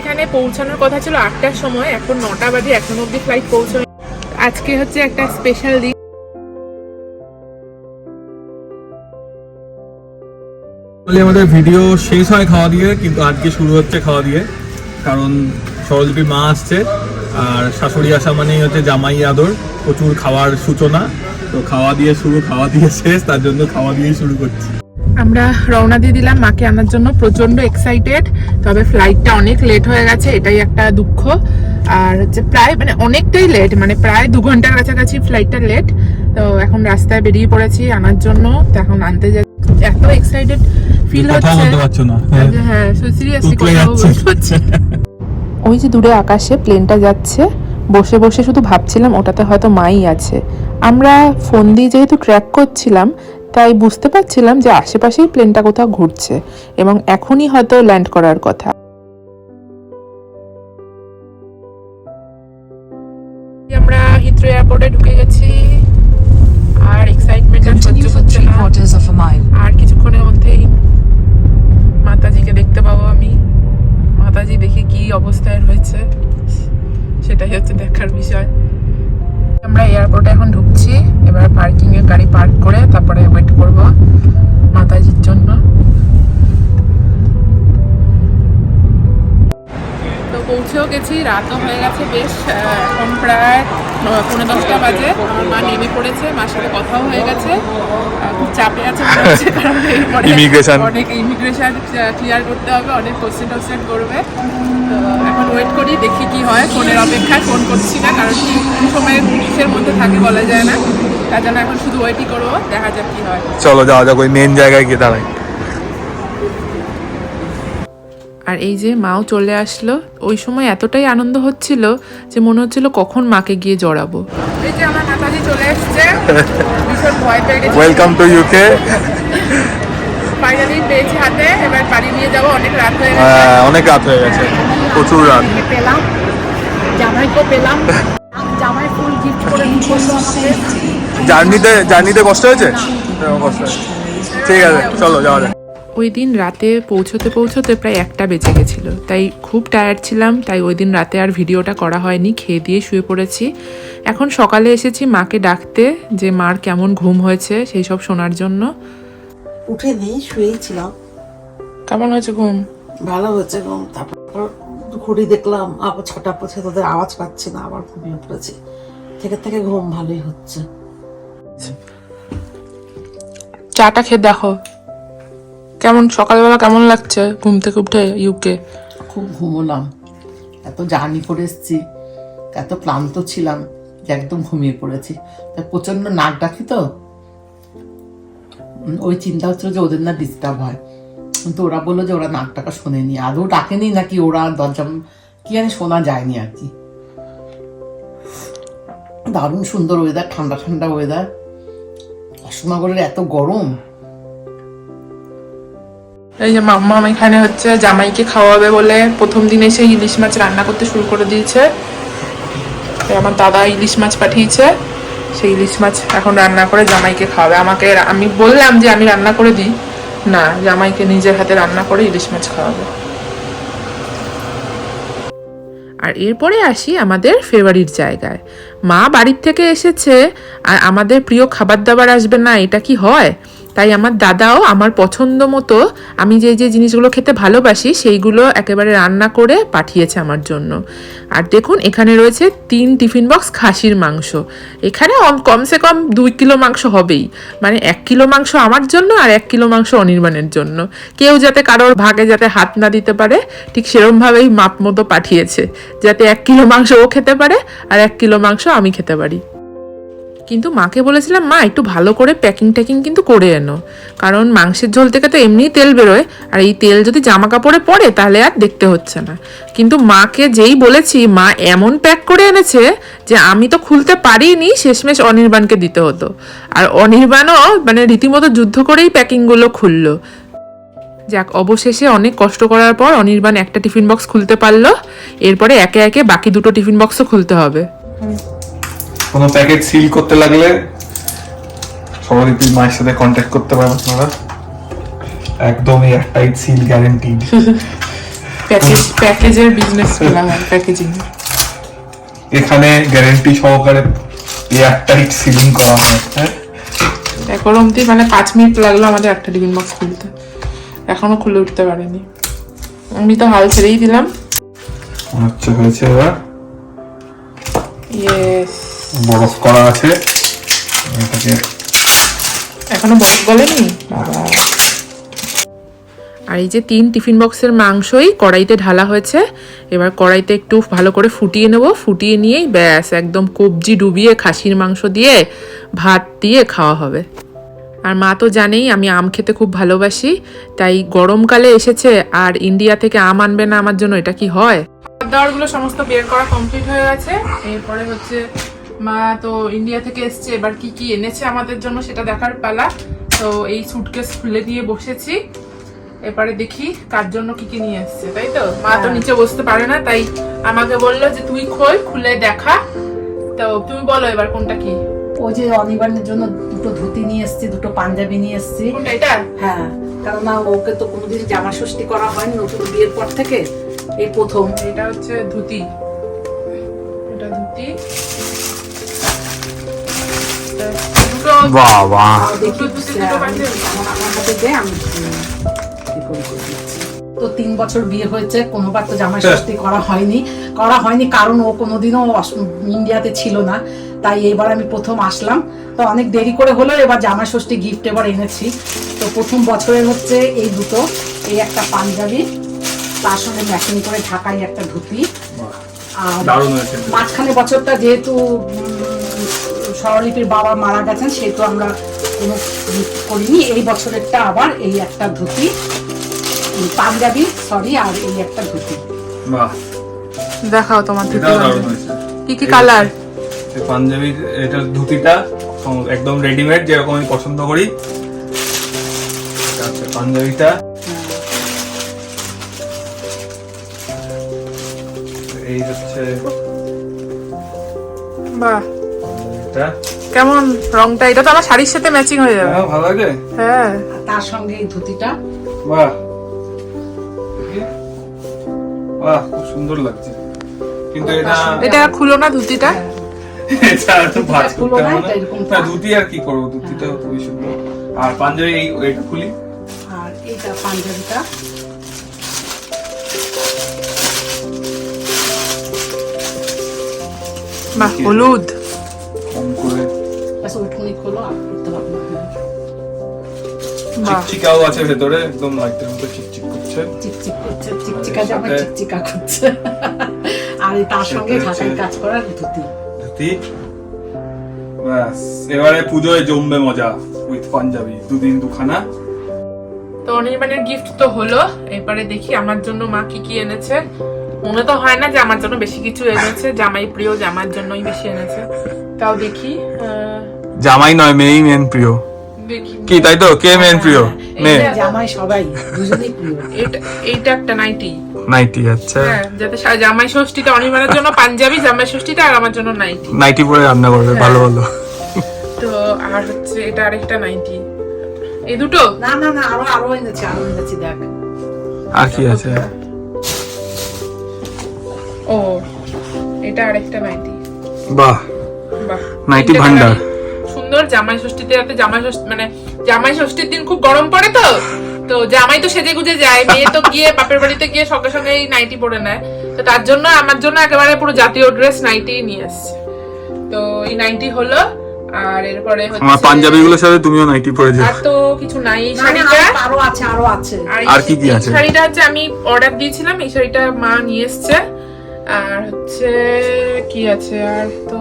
এখানে পৌঁছানোর কথা ছিল আটটার সময়, এখন নটা বাজে, এখন অব্দি ফ্লাইট পৌঁছানো আজকে হচ্ছে একটা স্পেশাল দিন। আমাদের ভিডিও শেষ হয় খাওয়া দিয়ে, কিন্তু আজকে শুরু হচ্ছে খাওয়া দিয়ে। কারণ সরলদীপীর মা আসছে, আর শাশুড়ি আসা মানেই হচ্ছে জামাই আদর, প্রচুর খাওয়ার সূচনা। তো খাওয়া দিয়ে শুরু, খাওয়া দিয়ে শেষ, তার জন্য খাওয়া দিয়েই শুরু করছি। আমরা রওনা দিয়ে দিলাম মাকে আনার জন্য প্রচণ্ড এক্সাইটেড তবে ফ্লাইটটা অনেক লেট হয়ে গেছে এটাই একটা দুঃখ। আর হচ্ছে প্রায় মানে অনেকটাই লেট মানে প্রায় দু ঘণ্টার কাছাকাছি ফ্লাইটটা লেট তো এখন রাস্তায় বেরিয়ে পড়েছি আনার জন্য তো এখন আনতে যাচ্ছি। এত এক্সাইটেড ফিল হচ্ছে। বলতে পারছ না। হ্যাঁ হ্যাঁ। সিরিয়াসলি তুতলে কথা হচ্ছে ওই যে দূরে আকাশে প্লেনটা যাচ্ছে বসে বসে শুধু ভাবছিলাম ওটাতে হয়তো মাই আছে। আমরা ফোন দিয়ে যেহেতু ট্র্যাক করছিলাম তাই বুঝতে পারছিলাম যে আশেপাশেই প্লেনটা কোথাও ঘুরছে এবং এখনই হয়তো ল্যান্ড করার কথা। পৌঁছেও গেছি রাতও হয়ে গেছে বেশ এখন প্রায় ন- পৌনে দশটা বাজে। আমার মা নেমে পড়েছে মার সাথে কথাও হয়ে গেছে। খুব চাপে আছে মনে হচ্ছে কারণ এরপরে Immigration. অনেক ইমিগ্রেশন ক্লিয়ার করতে হবে অনেক কোশ্চেন টোশ্চেন করবে। তো এখন ওয়েট করি দেখি কি হয় ফোনের অপেক্ষায় ফোন করছি না কারণ কি কোন সময় কিসের মধ্যে থাকে বলা যায় না। তার জন্য এখন শুধু ওয়েটই করব দেখা যাক কি হয়। চলো যাওয়া যাক ওই মেন জায়গায় গিয়ে দাঁড়াই। আর এই যে মাও চলে আসলো ওই সময় এতটাই আনন্দ হচ্ছিল যে মনে হচ্ছিল কখন মাকে গিয়ে জড়াবো। এই যে আমার মাতাজি চলে এসছে ভীষণ ভয় পেয়ে গেছি। ওয়েলকাম টু ইউকে ফাইনালি পেয়েছি হাতে এবার বাড়ি নিয়ে যাব অনেক রাত হয়ে গেছে। হ্যাঁ, অনেক রাত হয়ে গেছে প্রচুর রাত। পেলাম জামাইকে পেলাম। জামাই ফুল গিফট করে নিয়ে করল আমাকে। জার্নিতে জার্নিতে কষ্ট হয়েছে? হ্যাঁ, কষ্ট ঠিক আছে চলো যাওয়া যাক। ওই দিন রাতে পৌঁছতে পৌঁছতে প্রায় একটা বেজে গেছিল। তাই খুব টায়ার্ড ছিলাম তাই ওই দিন রাতে আর ভিডিওটা করা হয়নি খেয়ে দিয়ে শুয়ে পড়েছি। এখন সকালে এসেছি মাকে ডাকতে যে মার কেমন ঘুম হয়েছে সেই সব শোনার জন্য। উঠে নেই শুয়েই ছিলাম। কেমন হয়েছে ঘুম? ভালো হয়েছে ঘুম। তারপর ঘড়ি দেখলাম আবার ছটা পৌঁছে তোদের আওয়াজ পাচ্ছি না আবার ঘুমিয়ে পড়েছি। থেকে থেকে ঘুম ভালোই হচ্ছে। চাটা খেয়ে দেখো। কেমন, সকালবেলা কেমন লাগছে ঘুম থেকে উঠে ইউকে? খুব ঘুমোলাম। এত জার্নি করে এসেছি, এত ক্লান্ত ছিলাম যে একদম ঘুমিয়ে পড়েছি। তাই প্রচণ্ড নাক ডাকি তো। ওই চিন্তা হচ্ছিল যে ওদের না ডিস্টার্ব হয়। কিন্তু ওরা বলল যে ওরা নাক ডাকা শোনেনি। আদৌ ডাকেনি নাকি ওরা দরজা কি জানি শোনা যায়নি আর কি। দারুণ সুন্দর ওয়েদার ঠান্ডা ঠান্ডা ওয়েদার অশোকনগরের এত গরম। এই যে মাম্মা এখানে হচ্ছে জামাইকে খাওয়াবে বলে প্রথম দিন এসে ইলিশ মাছ রান্না করতে শুরু করে দিয়েছে। আমার দাদা ইলিশ মাছ পাঠিয়েছে। সেই ইলিশ মাছ এখন রান্না করে জামাইকে খাওয়াবে। আমাকে আমি বললাম যে আমি রান্না করে দিই। না, জামাইকে নিজের হাতে রান্না করে ইলিশ মাছ খাওয়াবে। আর এরপরে আসি আমাদের ফেভারিট জায়গায়। মা বাড়ির থেকে এসেছে। আর আমাদের প্রিয় খাবার দাবার আসবে না, এটা কি হয়? তাই আমার দাদাও আমার পছন্দ মতো আমি যে যে জিনিসগুলো খেতে ভালোবাসি সেইগুলো একেবারে রান্না করে পাঠিয়েছে আমার জন্য। আর দেখুন, এখানে রয়েছে তিন টিফিন বক্স খাসির মাংস। এখানে কমসে কম দুই কিলো মাংস হবেই। মানে এক কিলো মাংস আমার জন্য আর এক কিলো মাংস অনির্বাণের জন্য। কেউ যাতে কারোর ভাগে যাতে হাত না দিতে পারে, ঠিক সেরমভাবেই মাপ মতো পাঠিয়েছে। যাতে এক কিলো মাংস ও খেতে পারে আর এক কিলো মাংস আমি খেতে পারি। কিন্তু মাকে বলেছিলাম, মা, একটু ভালো করে প্যাকিং ট্যাকিং কিন্তু করে এনো। কারণ মাংসের ঝোল থেকে তো এমনিই তেল বেরোয়। আর এই তেল যদি জামা কাপড়ে পড়ে, তাহলে আর দেখতে হচ্ছে না। কিন্তু মাকে যেই বলেছি, মা এমন প্যাক করে এনেছে যে আমি তো খুলতে পারিনি, শেষমেশ অনির্বাণকে দিতে হতো। আর অনির্বাণও মানে রীতিমতো যুদ্ধ করেই প্যাকিংগুলো খুললো। যাক, অবশেষে অনেক কষ্ট করার পর অনির্বাণ একটা টিফিন বক্স খুলতে পারল। এরপরে একে একে বাকি দুটো টিফিন বক্সও খুলতে হবে। কোনো প্যাকেট সিল করতে লাগলে সরদীপীর মায়ের সাথে কন্ট্যাক্ট করতে পারেন আপনারা। একদমই একটাই সিল গ্যারেন্টিড প্যাকেজ প্যাকেজের বিজনেস খোলা হয় প্যাকেজিং এখানে গ্যারেন্টি সহকারে এয়ার টাইট সিলিং করা হয় হ্যাঁ? এখন অবধি মানে পাঁচ মিনিট লাগল আমাদের একটা টিফিন বক্স খুলতে। এখনও খুলে উঠতে পারিনি। আমি তো হাল ছেড়েই দিলাম। হচ্ছে হয়েছে এবার। ইয়েস বরফ করা আছে। এটাকে এখনও বরফ গলেনি? আর এই যে তিন টিফিন বক্সের মাংসই কড়াইতে ঢালা হয়েছে, এবার কড়াইতে একটু ভালো করে ফুটিয়ে নেব। ফুটিয়ে নিয়েই ব্যাস, একদম কবজি ডুবিয়ে খাসির মাংস দিয়ে ভাত দিয়ে খাওয়া হবে। আর মা তো জানেই, আমি আম খেতে খুব ভালোবাসি, তাই গরমকালে এসেছে, আর ইন্ডিয়া থেকে আম আনবে না আমার জন্য, এটা কি হয়? দাওয়ারগুলো সমস্ত বের করা কমপ্লিট হয়ে গেছে, এরপরে হচ্ছে মা তো ইন্ডিয়া থেকে এসছে এবার কি কি এনেছে আমাদের জন্য সেটা দেখার পালা। তো এই সুটকেস খুলে দিয়ে বসেছি। এবারে দেখি কার জন্য কি কি নিয়ে এসছে তাই তো? মা তো নিচে বসতে পারে না তাই আমাকে বলল যে তুই খোল খুলে দেখা। তো তুমি বলো এবার কোনটা কি? ওই যে অনির্বাণের জন্য দুটো ধুতি নিয়ে এসেছি দুটো পাঞ্জাবি নিয়ে এসেছি। এটা? হ্যাঁ কেননা ওকে তো কোনোদিন জামা ষষ্ঠী করা হয়নি নতুন বিয়ের পর থেকে এই প্রথম। এটা হচ্ছে ধুতি। এটা ধুতি। দিচ্ছি। তো তিন বছর বিয়ে হয়েছে কোনোবার তো জামাই ষষ্ঠী করা হয়নি। করা হয়নি কারণ ও কোনোদিনও ইন্ডিয়াতে ছিল না। তাই এবার আমি প্রথম আসলাম। তো অনেক দেরি করে হলেও এবার জামাই ষষ্ঠী গিফট এবার এনেছি। তো প্রথম বছরের হচ্ছে এই দুটো এই একটা পাঞ্জাবি তার সঙ্গে ম্যাচিং করে ঢাকাই একটা ধুতি। আর মাঝখানে বছরটা যেহেতু স্বরলিপির বাবা মারা গেছেন সেহেতু আমরা কোনো করিনি। এই বছরেরটা আবার এই একটা ধুতি পাঞ্জাবি সরি আর এই একটা ধুতি বাহ। দেখাও তোমার ধুতি কি কি কালার এই পাঞ্জাবির এটা ধুতিটা একদম রেডিমেড যেরকম আমি পছন্দ করি। পাঞ্জাবিটা। এই হচ্ছে বাহ। এটা কেমন রংটা? এটা তো আমার শাড়ির সাথে ম্যাচিং হয়ে যাবে। হ্যাঁ, ভালো লাগে? হ্যাঁ। তার সঙ্গে এই ধুতিটা। বাহ। বাহ খুব সুন্দর লাগছে। কিন্তু এটা এটা খুলো না ধুতিটা। এটা তো ভাঁজ করতে না, না। এটা থাক। ধুতি আর কি করব? ধুতিটা খুবই সুন্দর। আর পাঞ্জাবি এই এটা খুলি। আর এইটা পাঞ্জাবিটা। বাহ হলুদ। ব্যাস ওইটুকুনি খোলো আর করতে হবে না বাহ চিকচিকাও আছে ভেতরে একদম লাইটের মতো চিকচিক করছে। চিকচিক করছে চিকচিকা আর জামা সাথে- চিকচিকা করছে। আর এই তার সঙ্গে সেটা কাজ করার ধুতি। ধুতি? ব্যাস এবারে পুজোয় জমবে মজা উইথ পাঞ্জাবি দুদিন দুখানা। তো অনির্বাণের গিফট তো হলো। এবারে দেখি আমার জন্য মা কি কি এনেছে। মনে তো হয় না যে আমার জন্য বেশি কিছু এনেছে। জামাই প্রিয় জামার জন্যই বেশি এনেছে। তাও দেখি আহ, জামাই নয় মেয়েই মেন প্রিয়। কি তাই তো? কে মেন প্রিয়? মেয়ে? এইটা- জামাই সবাই দুজনেই প্রিয়। এটা এইটা একটা নাইটি। নাইটি আচ্ছা। হ্যাঁ যাতে জামাই ষষ্ঠীতে অনির্বাণের জন্য পাঞ্জাবি জামাই ষষ্ঠীতে আর আমার জন্য নাইটি। নাইটি পরে রান্না করবে ভালো ভালো। তো আর হচ্ছে এটা আরেকটা নাইটি। এই দুটো? না না না আরও আরও এনেছি আরও এনেছি দেখ। আর কি আছে? ও এটা আরেকটা নাইটি। বাহ। বাহ। নাইটি ভান্ডার। সুন্দর জামাই ষষ্ঠীতে যাতে জামাই ষষ্ঠী মানে জামাই ষষ্ঠীর দিন খুব গরম পড়ে তো? তো জামাই তো সেজে গুজে যায় মেয়ে তো গিয়ে বাপের বাড়িতে গিয়ে সঙ্গে সঙ্গে এই নাইটি পরে নেয়। তো তার জন্য আমার জন্য একেবারে পুরো জাতীয় ড্রেস নাইটি নিয়ে এসছে। তো এই নাইটি হলো আর এরপরে হচ্ছে আমার পাঞ্জাবিগুলোর সাথে তুমিও নাইটি পরে যাও। আর তো কিছু নাই এই শাড়িটা। আরো- আছে আরও আছে। আর কি কি আছে? শাড়িটা হচ্ছে আমি অর্ডার দিয়েছিলাম এই শাড়িটা মা নিয়ে এসছে। আর হচ্ছে কি আছে আর তো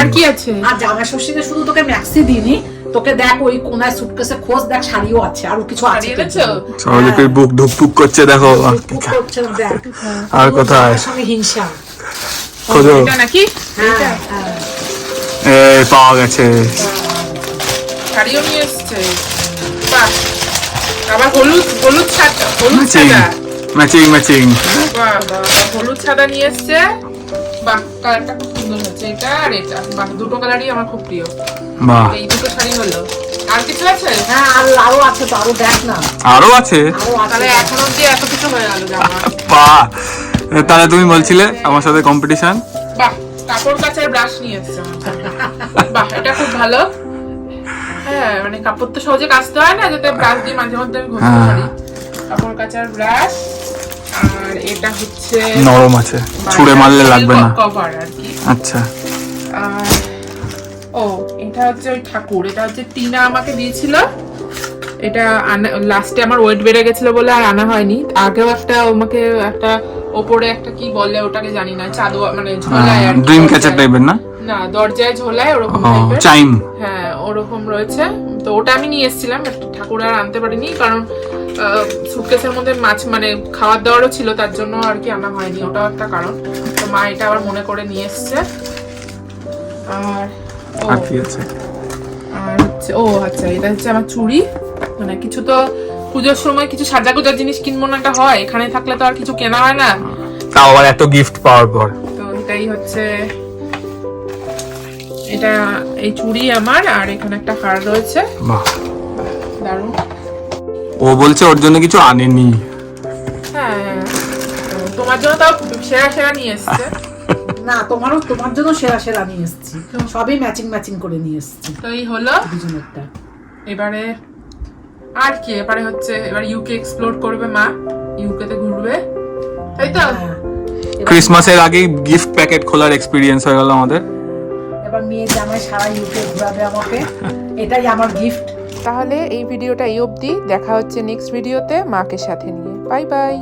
আর কি আছে? আর জামাই ষষ্ঠীতে শুধু তোকে ম্যাক্সি দিইনি তোকে দেখ ওই কোনায় সুটকেসে খোঁজ দেখ শাড়িও আছে আরও কিছু আছে? জন্য। স্বরলিপির বুক ধুকপুক করছে দেখো। খুব করছে, দেখ। আর কোথায়? হিংসা। খোঁজো। নাকি? হ্যাঁ, হ্যাঁ। পাওয়া গেছে। শাড়িও নিয়ে এসছে। বাহ। আবার হলুদ হলুদ সাদা হলুদ সাদা। ম্যাচিং ম্যাচিং বাহ বাহ হলুদ সাদা নিয়ে এসছে। বাহ কালারটা সুন্দর হচ্ছে। এটা আর এটা। বাহ দুটো কালারই আমার খুব প্রিয়। বাহ। এই দুটো শাড়ি হলো। আর কিছু আছে? হ্যাঁ আর আরও আছে তো আরও দেখ না। আরও আছে? তাহলে এখন অব্দি এত কিছু হয়ে গেল বাহ। তাহলে তুমি বলছিলে আমার সাথে কম্পিটিশন বাহ কাপড় কাচার ব্রাশ নিয়ে এসছে বাহ এটা খুব ভালো। হ্যাঁ মানে কাপড় তো সহজে কাচতে হয় না যাতে ব্রাশ দিয়ে মাঝে মধ্যে আমি ঘষতে হ্যাঁ। পারি। কাপড় কাচার ব্রাশ আর এটা হচ্ছে নরম আছে। ছুঁড়ে মারলে লাগবে না। কভার আর কি। আচ্ছা। আর ও এটা হচ্ছে ওই ঠাকুর এটা হচ্ছে টিনা আমাকে দিয়েছিল। এটা লাস্টে আমার ওয়েট বেড়ে গেছিল বলে আর আনা হয়নি। আগেও একটা আমাকে একটা ওপরে একটা কি বলে ওটাকে জানি না চাদু মানে ঝোলায় আর ড্রিম ক্যাচার টাইপের না? না দরজায় ঝোলায় ওরকম টাইপের চাইম হ্যাঁ ওরকম রয়েছে। তো ওটা আমি নিয়ে এসেছিলাম ঠাকুর আর আনতে পারিনি কারণ সুটকেসের মধ্যে মাছ মানে খাবার দাবারও ছিল তার জন্য আর কি আনা হয়নি ওটাও একটা কারণ। তো মা এটা আবার মনে করে নিয়ে এসছে। আর ও আর কি আছে? আর হচ্ছে ও আচ্ছা এটা হচ্ছে আমার চুড়ি। মানে কিছু তো পুজোর সময় কিছু সাজা গোজার জিনিস কিনবো না একটা হয় এখানে থাকলে তো আর কিছু কেনা হয় না। তাও আবার এত গিফট পাওয়ার পর। তো এটাই হচ্ছে এটা এই চুড়ি আমার আর এখানে একটা হার রয়েছে। বাহ। দারুণ। ও বলছে ওর জন্য কিছু আনেনি। হ্যাঁ তোমার জন্য তাও সেরা সেরা নিয়ে এসছে। না তোমারও তোমার জন্য সেরা সেরা নিয়ে এসেছি। সবই ম্যাচিং ম্যাচিং করে নিয়ে এসেছি। তো এই হলো। দুজনেরটা। এবারে আর কি? এবারে হচ্ছে এবার ইউকে এক্সপ্লোর করবে মা। ইউকে তে ঘুরবে। তাই তো? হ্যাঁ। ক্রিসমাসের আগেই গিফট প্যাকেট খোলার এক্সপিরিয়েন্স হয়ে গেল আমাদের। এবার মেয়ের জামাই সারা ইউকে ঘুরাবে আমাকে। এটাই আমার গিফট তাহলে এই ভিডিওটা এই অবধি। দেখা হচ্ছে নেক্সট ভিডিওতে মাকে সাথে নিয়ে। Bye bye